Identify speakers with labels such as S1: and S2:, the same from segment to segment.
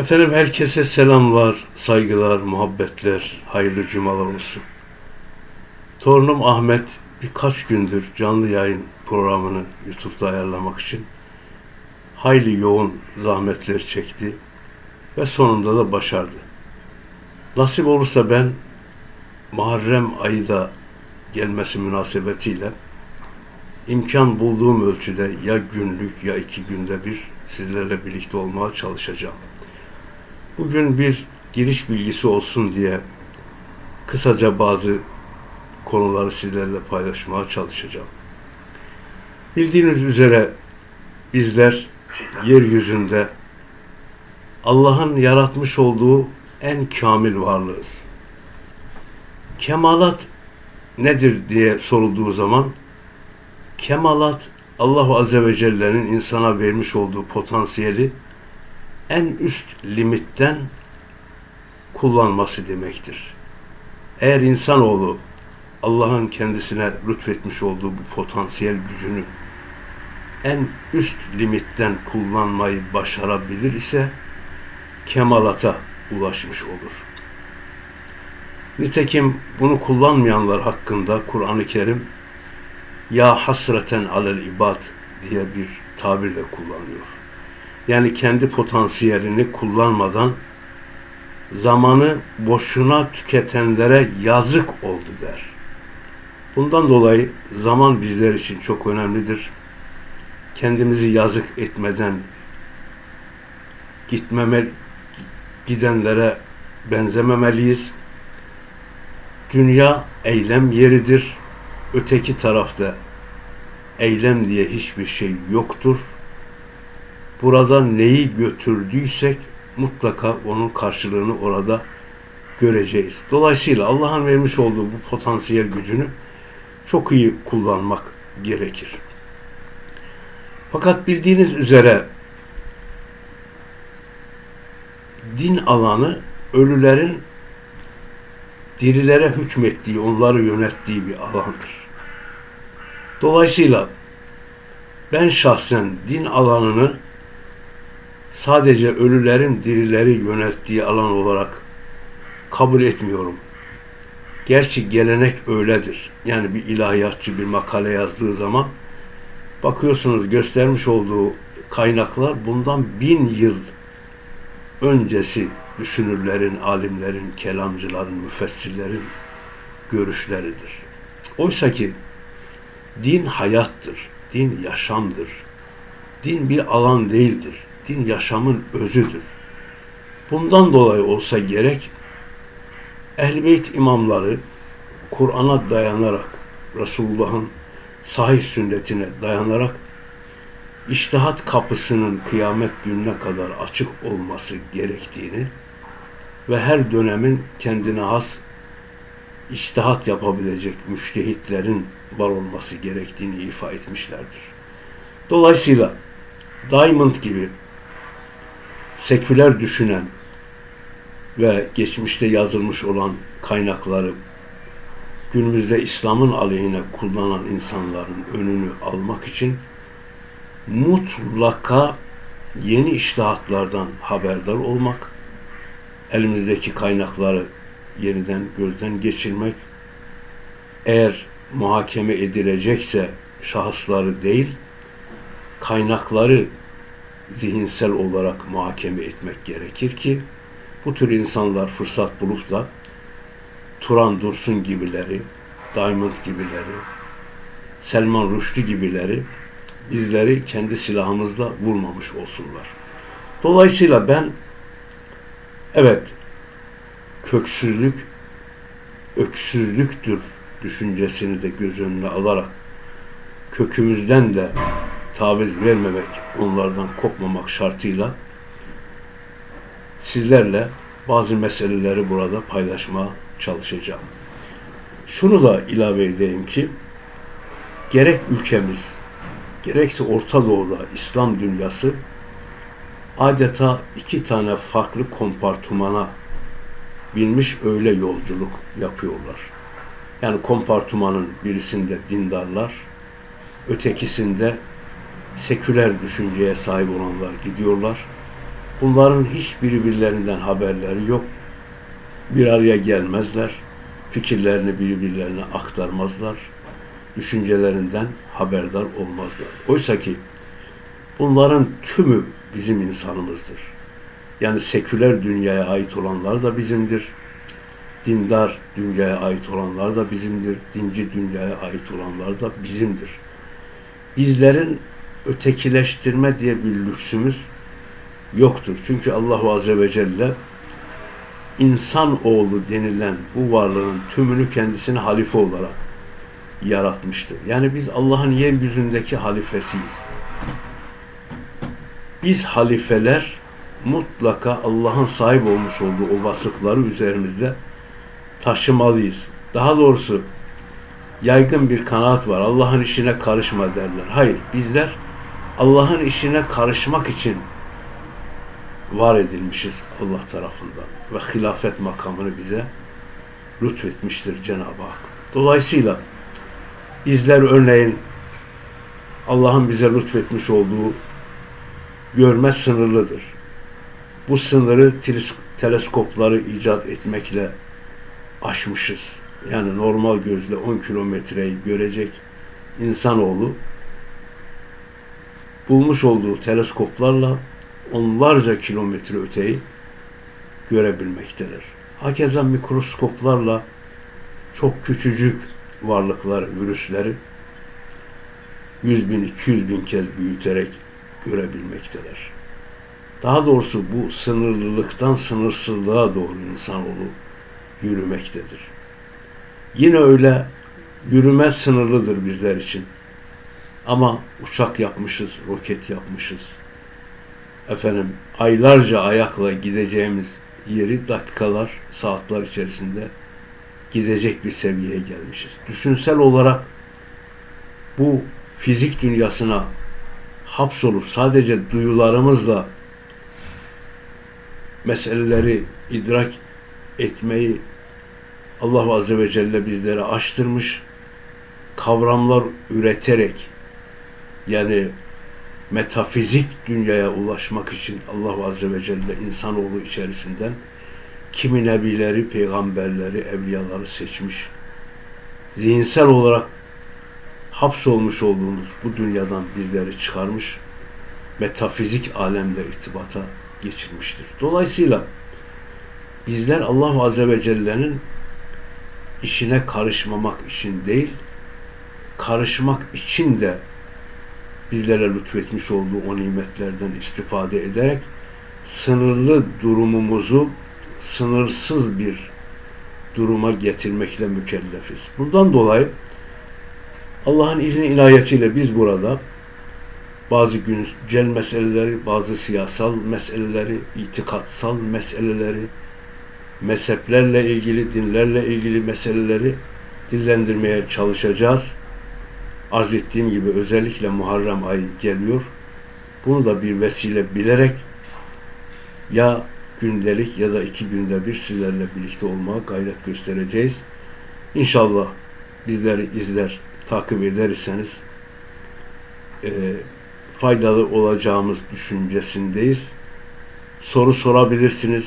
S1: Efendim herkese selamlar, saygılar, muhabbetler, hayırlı cumalar olsun. Torunum Ahmet birkaç gündür canlı yayın programını YouTube'da ayarlamak için hayli yoğun zahmetler çekti ve sonunda da başardı. Nasip olursa ben Muharrem ayı da gelmesi münasebetiyle imkan bulduğum ölçüde ya günlük ya iki günde bir sizlerle birlikte olmaya çalışacağım. Bugün bir giriş bilgisi olsun diye kısaca bazı konuları sizlerle paylaşmaya çalışacağım. Bildiğiniz üzere bizler yeryüzünde Allah'ın yaratmış olduğu en kamil varlığız. Kemalat nedir diye sorulduğu zaman kemalat Allahu Azze ve Celle'nin insana vermiş olduğu potansiyeli en üst limitten kullanması demektir. Eğer insanoğlu Allah'ın kendisine lütfetmiş olduğu bu potansiyel gücünü en üst limitten kullanmayı başarabilir ise kemalata ulaşmış olur. Nitekim bunu kullanmayanlar hakkında Kur'an-ı Kerim ya hasreten alel ibad diye bir tabirle kullanıyor. Yani kendi potansiyelini kullanmadan zamanı boşuna tüketenlere yazık oldu der. Bundan dolayı zaman bizler için çok önemlidir. Kendimizi yazık etmeden gitmeme gidenlere benzememeliyiz. Dünya eylem yeridir. Öteki tarafta eylem diye hiçbir şey yoktur. Burada neyi götürdüysek mutlaka onun karşılığını orada göreceğiz. Dolayısıyla Allah'ın vermiş olduğu bu potansiyel gücünü çok iyi kullanmak gerekir. Fakat bildiğiniz üzere din alanı ölülerin dirilere hükmettiği, onları yönettiği bir alandır. Dolayısıyla ben şahsen din alanını sadece ölülerin dirileri yönettiği alan olarak kabul etmiyorum. Gerçi gelenek öyledir. Yani bir ilahiyatçı bir makale yazdığı zaman bakıyorsunuz göstermiş olduğu kaynaklar bundan bin yıl öncesi düşünürlerin, alimlerin, kelamcıların, müfessirlerin görüşleridir. Oysa ki din hayattır, din yaşamdır. Din bir alan değildir. Din yaşamın özüdür. Bundan dolayı olsa gerek Ehl-i Beyt imamları Kur'an'a dayanarak, Resulullah'ın sahih sünnetine dayanarak iştihat kapısının kıyamet gününe kadar açık olması gerektiğini ve her dönemin kendine has iştihat yapabilecek müştehitlerin var olması gerektiğini ifa etmişlerdir. Dolayısıyla Diamond gibi seküler düşünen ve geçmişte yazılmış olan kaynakları günümüzde İslam'ın aleyhine kullanan insanların önünü almak için mutlaka yeni iştahatlardan haberdar olmak, elimizdeki kaynakları yeniden gözden geçirmek, eğer muhakeme edilecekse şahısları değil, kaynakları zihinsel olarak muhakeme etmek gerekir ki bu tür insanlar fırsat bulup da Turan Dursun gibileri, Diamond gibileri, Selman Rushdie gibileri bizleri kendi silahımızla vurmamış olsunlar. Dolayısıyla ben evet köksüzlük öksüzlüktür düşüncesini de göz önüne alarak kökümüzden de taviz vermemek, onlardan kopmamak şartıyla sizlerle bazı meseleleri burada paylaşmaya çalışacağım. Şunu da ilave edeyim ki gerek ülkemiz gerekse Orta Doğu'da İslam dünyası adeta iki tane farklı kompartımana binmiş öyle yolculuk yapıyorlar. Yani kompartımanın birisinde dindarlar, ötekisinde seküler düşünceye sahip olanlar gidiyorlar. Bunların hiçbiri birbirlerinden haberleri yok. Bir araya gelmezler. Fikirlerini birbirlerine aktarmazlar. Düşüncelerinden haberdar olmazlar. Oysa ki bunların tümü bizim insanımızdır. Yani seküler dünyaya ait olanlar da bizimdir. Dindar dünyaya ait olanlar da bizimdir. Dinci dünyaya ait olanlar da bizimdir. Bizlerin ötekileştirme diye bir lüksümüz yoktur. Çünkü Allah Azze ve Celle insan oğlu denilen bu varlığın tümünü kendisine halife olarak yaratmıştır. Yani biz Allah'ın yeryüzündeki halifesiyiz. Biz halifeler mutlaka Allah'ın sahip olmuş olduğu o vasıfları üzerimizde taşımalıyız. Daha doğrusu yaygın bir kanaat var. Allah'ın işine karışma derler. Hayır, bizler Allah'ın işine karışmak için var edilmişiz Allah tarafından ve hilafet makamını bize lütfetmiştir Cenab-ı Hak. Dolayısıyla bizler örneğin Allah'ın bize lütfetmiş olduğu görme sınırlıdır. Bu sınırı teleskopları icat etmekle aşmışız. Yani normal gözle 10 kilometreyi görecek insanoğlu bulmuş olduğu teleskoplarla onlarca kilometre öteyi görebilmektedir. Hakeza mikroskoplarla çok küçücük varlıklar, virüsleri 100 bin, 200 bin kez büyüterek görebilmektedir. Daha doğrusu bu sınırlılıktan sınırsızlığa doğru insanoğlu yürümektedir. Yine öyle yürüme sınırlıdır bizler için. Ama uçak yapmışız, roket yapmışız. Efendim aylarca ayakla gideceğimiz yeri dakikalar, saatler içerisinde gidecek bir seviyeye gelmişiz. Düşünsel olarak bu fizik dünyasına hapsolup sadece duyularımızla meseleleri idrak etmeyi Allah Azze ve Celle bizlere açtırmış, kavramlar üreterek yani metafizik dünyaya ulaşmak için Allah Azze ve Celle insanoğlu içerisinden kimi nebileri, peygamberleri, evliyaları seçmiş. Zihinsel olarak hapsolmuş olduğumuz bu dünyadan bizleri çıkarmış, metafizik alemle irtibata geçirmiştir. Dolayısıyla bizler Allah Azze ve Celle'nin işine karışmamak için değil, karışmak için de bizlere lütfetmiş olduğu o nimetlerden istifade ederek sınırlı durumumuzu sınırsız bir duruma getirmekle mükellefiz. Bundan dolayı Allah'ın izni inayetiyle biz burada bazı güncel meseleleri, bazı siyasal meseleleri, itikatsal meseleleri, mezheplerle ilgili, dinlerle ilgili meseleleri dillendirmeye çalışacağız. Arz ettiğim gibi özellikle Muharrem ayı geliyor. Bunu da bir vesile bilerek ya gündelik ya da iki günde bir sizlerle birlikte olmaya gayret göstereceğiz. İnşallah bizleri izler, takip ederseniz e, faydalı olacağımız düşüncesindeyiz. Soru sorabilirsiniz.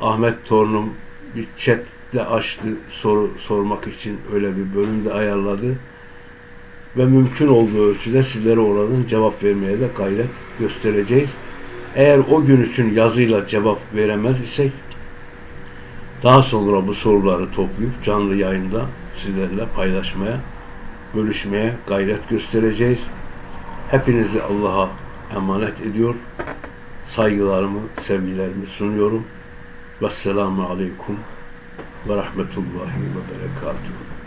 S1: Ahmet torunum bir chat de açtı soru sormak için öyle bir bölüm de ayarladı. Ve mümkün olduğu ölçüde sizlere oradan cevap vermeye de gayret göstereceğiz. Eğer o gün için yazıyla cevap veremez isek daha sonra bu soruları toplayıp canlı yayında sizlerle paylaşmaya, bölüşmeye gayret göstereceğiz. Hepinizi Allah'a emanet ediyor. Saygılarımı, sevgilerimi sunuyorum. Vesselamu Aleyküm ve Rahmetullahi ve Berekatuhu.